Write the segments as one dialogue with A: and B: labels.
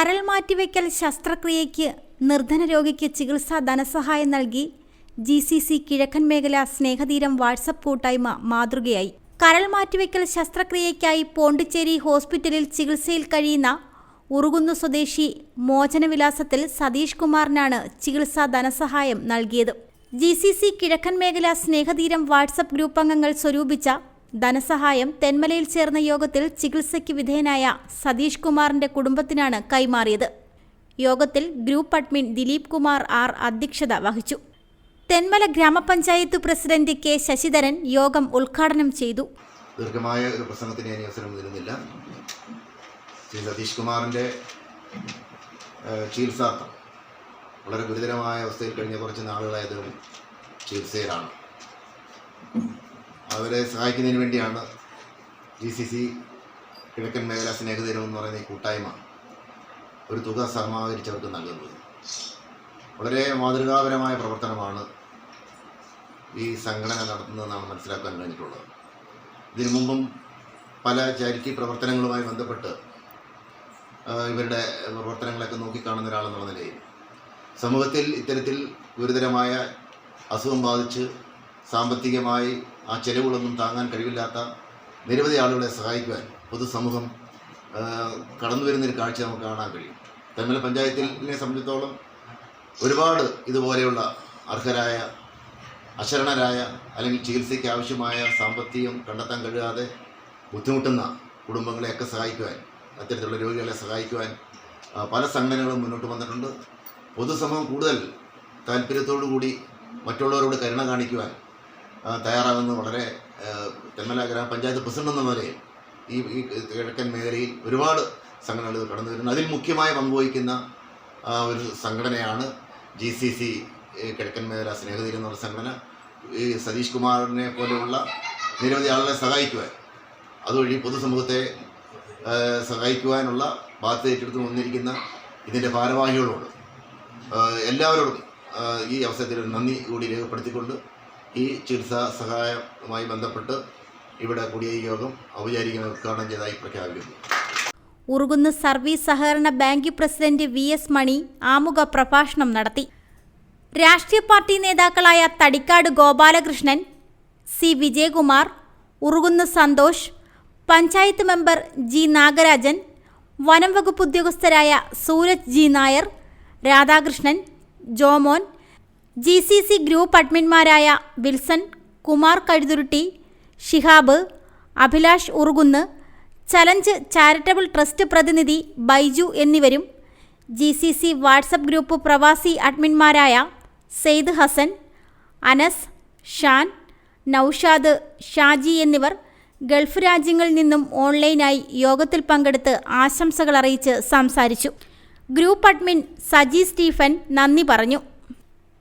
A: കരൾ മാറ്റിവെക്കൽ ശസ്ത്രക്രിയയ്ക്ക് നിർധന രോഗിക്ക് ചികിത്സാ ധനസഹായം നൽകി ജി സി സി കിഴക്കൻ മേഖല സ്നേഹതീരം വാട്സപ്പ് കൂട്ടായ്മ മാതൃകയായി. കരൾ മാറ്റിവെക്കൽ ശസ്ത്രക്രിയയ്ക്കായി പോണ്ടിച്ചേരി ഹോസ്പിറ്റലിൽ ചികിത്സയിൽ കഴിയുന്ന ഉറുകുന്നു സ്വദേശി മോചനവിലാസത്തിൽ സതീഷ് കുമാറിനാണ് ചികിത്സാ ധനസഹായം നൽകിയത്. ജി സി സി കിഴക്കൻ മേഖല സ്നേഹതീരം വാട്സപ്പ് ഗ്രൂപ്പ് അംഗങ്ങൾ സ്വരൂപിച്ച ധനസഹായം തെന്മലയിൽ ചേർന്ന യോഗത്തിൽ ചികിത്സയ്ക്ക് വിധേയനായ സതീഷ് കുമാറിന്റെ കുടുംബത്തിനാണ് കൈമാറിയത്. യോഗത്തിൽ group admin Dileep Kumar R അധ്യക്ഷത വഹിച്ചു. തെന്മല ഗ്രാമപഞ്ചായത്ത് പ്രസിഡന്റ് കെ ശശിധരൻ യോഗം ഉദ്ഘാടനം ചെയ്തു.
B: ദീർഘമായ ഒരു പ്രസംഗത്തിന് ഇനി അവസരം തരുന്നില്ല ശ്രീ സതീഷ് കുമാറിന്റെ ചികിത്സാർത്ഥം വളരെ ഗുരുതരമായ അവസ്ഥയിൽ കഴിഞ്ഞ കുറച്ച് നാളുകളായി അദ്ദേഹം ചികിത്സയിലാണ്. അവരെ സഹായിക്കുന്നതിന് വേണ്ടിയാണ് ജി സി സി കിഴക്കൻ മേഖല സ്നേഹതീരം എന്ന് പറയുന്ന ഈ കൂട്ടായ്മ ഒരു തുക സമാഹരിച്ചവർക്ക് നൽകുന്നത്. വളരെ മാതൃകാപരമായ പ്രവർത്തനമാണ് ഈ സംഘടന നടത്തുന്നതെന്നാണ് മനസ്സിലാക്കാൻ കഴിഞ്ഞിട്ടുള്ളത്. ഇതിനു മുമ്പും പല ചാരിറ്റി പ്രവർത്തനങ്ങളുമായി ബന്ധപ്പെട്ട് ഇവരുടെ പ്രവർത്തനങ്ങളൊക്കെ നോക്കിക്കാണുന്ന ഒരാളെന്നുള്ള നിലയിൽ സമൂഹത്തിൽ ഇത്തരത്തിൽ ഗുരുതരമായ അസുഖം ബാധിച്ച് സാമ്പത്തികമായി ആ ചെലവുകളൊന്നും താങ്ങാൻ കഴിവില്ലാത്ത നിരവധി ആളുകളെ സഹായിക്കുവാൻ പൊതുസമൂഹം കടന്നു വരുന്നൊരു കാഴ്ച നമുക്ക് കാണാൻ കഴിയും. തെന്മല പഞ്ചായത്തിനെ സംബന്ധിച്ചിടത്തോളം ഒരുപാട് ഇതുപോലെയുള്ള അർഹരായ അശരണരായ അല്ലെങ്കിൽ ചികിത്സയ്ക്ക് ആവശ്യമായ സാമ്പത്തികം കണ്ടെത്താൻ കഴിയാതെ ബുദ്ധിമുട്ടുന്ന കുടുംബങ്ങളെയൊക്കെ സഹായിക്കുവാൻ അത്തരത്തിലുള്ള രോഗികളെ സഹായിക്കുവാൻ പല സംഘടനകളും മുന്നോട്ട് വന്നിട്ടുണ്ട്. പൊതുസമൂഹം കൂടുതൽ താല്പര്യത്തോടു കൂടി മറ്റുള്ളവരോട് കരുണ കാണിക്കുവാൻ തയ്യാറാകുന്നത് വളരെ തെന്മല ഗ്രാമപഞ്ചായത്ത് പ്രസിഡന്റ് എന്ന നിലയിൽ ഈ ഈ കിഴക്കൻ മേഖലയിൽ ഒരുപാട് സംഘടനകൾ കടന്നു വരുന്നു. അതിൽ മുഖ്യമായ പങ്കുവഹിക്കുന്ന ഒരു സംഘടനയാണ് ജി സി സി കിഴക്കൻ മേഖല സ്നേഹതീരം എന്നുള്ള സംഘടന. ഈ സതീഷ് കുമാറിനെ പോലെയുള്ള നിരവധി ആളുകളെ സഹായിക്കുവാൻ അതുവഴി പൊതുസമൂഹത്തെ സഹായിക്കുവാനുള്ള ബാധ്യത ഏറ്റെടുത്ത് വന്നിരിക്കുന്ന ഇതിന്റെ ഭാരവാഹികളോട് എല്ലാവരോടും ഈ അവസരത്തിൽ നന്ദി കൂടി രേഖപ്പെടുത്തിക്കൊണ്ട് ഈ ചികിത്സാ സഹായവുമായി ബന്ധപ്പെട്ട് ഇവിടെ കുടിയേരി യോഗം ഔപചാരികമായി ഉദ്ഘാടനം ചെയ്തതായി പ്രഖ്യാപിക്കുന്നു
A: ഉറുകുന്ന് സർവീസ് സഹകരണ bank president V S Mani ആമുഖ പ്രഭാഷണം നടത്തി. രാഷ്ട്രീയ പാർട്ടി നേതാക്കളായ Thadikkad Gopalakrishnan C Vijayakumar Urukunnu Santhosh panchayat member G Nagarajan വനം വകുപ്പ് ഉദ്യോഗസ്ഥരായ Sooraj G Nair Radhakrishnan Jomon G C C group അഡ്മിൻമാരായ Wilson Kumar Kazhuthurutty Shihab Abhilash Urukunnu challenge charitable trust പ്രതിനിധി ബൈജു എന്നിവരും G C C WhatsApp group പ്രവാസി അഡ്മിൻമാരായ സെയ്ദ് ഹസൻ അനസ് ഷാൻ നൌഷാദ് ഷാജി എന്നിവർ Gulf രാജ്യങ്ങളിൽ നിന്നും ഓൺലൈനായി യോഗത്തിൽ പങ്കെടുത്ത് ആശംസകൾ അറിയിച്ച് സംസാരിച്ചു. ഗ്രൂപ്പ് അഡ്മിൻ സജി സ്റ്റീഫൻ നന്ദി പറഞ്ഞു.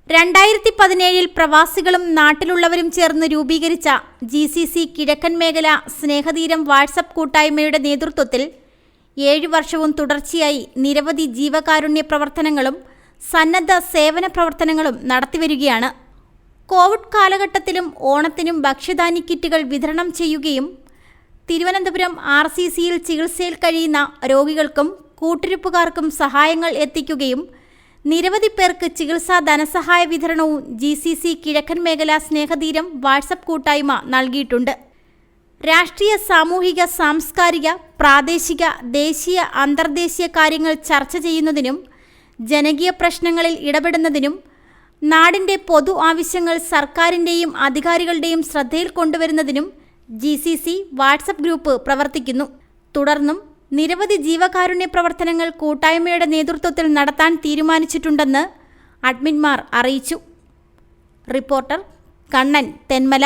A: രണ്ടായിരത്തി പതിനേഴിൽ പ്രവാസികളും നാട്ടിലുള്ളവരും ചേർന്ന് രൂപീകരിച്ച ജി സി സി കിഴക്കൻ മേഖല സ്നേഹതീരം വാട്സപ്പ് കൂട്ടായ്മയുടെ നേതൃത്വത്തിൽ ഏഴ് വർഷവും തുടർച്ചയായി നിരവധി ജീവകാരുണ്യ പ്രവർത്തനങ്ങളും സന്നദ്ധ സേവന പ്രവർത്തനങ്ങളും നടത്തിവരികയാണ്. കോവിഡ് കാലഘട്ടത്തിലും ഓണത്തിനും ഭക്ഷ്യധാന്യ കിറ്റുകൾ വിതരണം ചെയ്യുകയും തിരുവനന്തപുരം ആർ സി സിയിൽ ചികിത്സയിൽ കഴിയുന്ന രോഗികൾക്കും കൂട്ടിരിപ്പുകാർക്കും സഹായങ്ങൾ എത്തിക്കുകയും നിരവധി പേർക്ക് ചികിത്സാ ധനസഹായ വിതരണവും ജി സി സി കിഴക്കൻ മേഖല സ്നേഹതീരം വാട്സപ്പ് കൂട്ടായ്മ നൽകിയിട്ടുണ്ട്. രാഷ്ട്രീയ സാമൂഹിക സാംസ്കാരിക പ്രാദേശിക ദേശീയ അന്തർദേശീയ കാര്യങ്ങൾ ചർച്ച ചെയ്യുന്നതിനും ജനകീയ പ്രശ്നങ്ങളിൽ ഇടപെടുന്നതിനും നാടിന്റെ പൊതു ആവശ്യങ്ങൾ സർക്കാരിന്റെയും അധികാരികളുടെയും ശ്രദ്ധയിൽ കൊണ്ടുവരുന്നതിനും G C C WhatsApp group പ്രവർത്തിക്കുന്നു. തുടർന്നും നിരവധി ജീവകാരുണ്യ പ്രവർത്തനങ്ങൾ കൂട്ടായ്മയുടെ നേതൃത്വത്തിൽ നടത്താൻ തീരുമാനിച്ചിട്ടുണ്ടെന്ന് അഡ്മിന്മാർ അറിയിച്ചു. റിപ്പോർട്ടർ കണ്ണൻ തെന്മല.